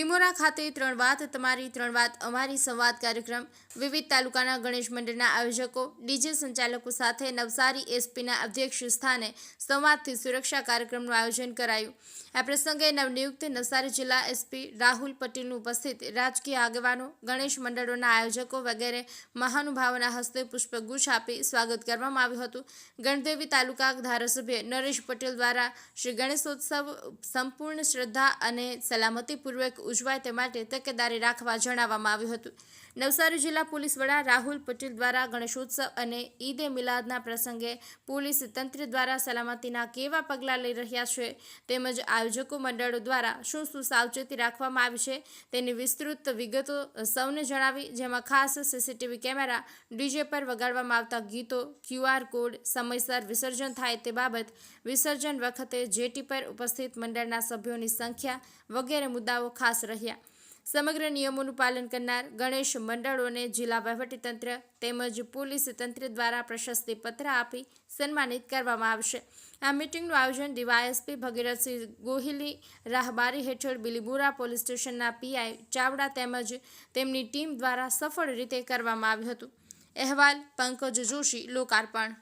બિલીમોરા ખાતે ત્રણ વાત, તમારી ત્રણ વાત, અમારી સંવાદ કાર્યક્રમ, વિવિધ તાલુકાના ગણેશ મંડળના આયોજકો, ડીજે સંચાલકો સાથે નવસારી એસપીના અધ્યક્ષ સ્થાને સંવાદથી સુરક્ષા કાર્યક્રમનું આયોજન કરાયું. આ પ્રસંગે નવનિયુક્ત નવસારી જિલ્લા એસપી રાહુલ પટેલનું ઉપસ્થિત રાજકીય આગેવાનો, ગણેશ મંડળોના આયોજકો વગેરે મહાનુભાવોના હસ્તે પુષ્પગુચ્છ આપી સ્વાગત કરવામાં આવ્યું હતું. ગણદેવી તાલુકા ધારાસભ્ય નરેશ પટેલ દ્વારા શ્રી ગણેશોત્સવ સંપૂર્ણ શ્રદ્ધા અને સલામતીપૂર્વક ઉજવાય તે માટે તકેદારી રાખવા જણાવવામાં આવ્યું હતું. નવસારી જિલ્લા પોલીસ વડા રાહુલ પટેલ દ્વારા ગણેશોત્સવ અને ઈદે મિલાદના પ્રસંગે પોલીસ તંત્ર દ્વારા સલામતીના કેવા પગલાં લઈ રહ્યા છે તેમજ આયોજકો મંડળો દ્વારા શું શું સાવચેતી રાખવામાં આવી છે તેની વિસ્તૃત વિગતો સૌને જણાવી, જેમાં ખાસ સીસીટીવી કેમેરા, ડીજે પર વગાડવામાં આવતા ગીતો ક્યુઆર કોડ, સમયસર વિસર્જન થાય તે બાબત, વિસર્જન વખતે જેટી પર ઉપસ્થિત મંડળના સભ્યોની સંખ્યા વગેરે મુદ્દાઓ ખાસ રહ્યા. સમગ્ર નિયમોનું પાલન કરનાર ગણેશ મંડળોને જિલ્લા વહીવટીતંત્ર તેમજ પોલીસ તંત્ર દ્વારા પ્રશસ્તિ આપી સન્માનિત કરવામાં આવશે. આ મિટિંગનું આયોજન ડીવાયએસપી ભગીરથસિંહ ગોહિલી રાહબારી હેઠળ બિલીબુરા પોલીસ સ્ટેશનના પીઆઈ ચાવડા તેમજ તેમની ટીમ દ્વારા સફળ રીતે કરવામાં આવ્યું હતું. અહેવાલ પંકજ જોશી, લોકાર્પણ.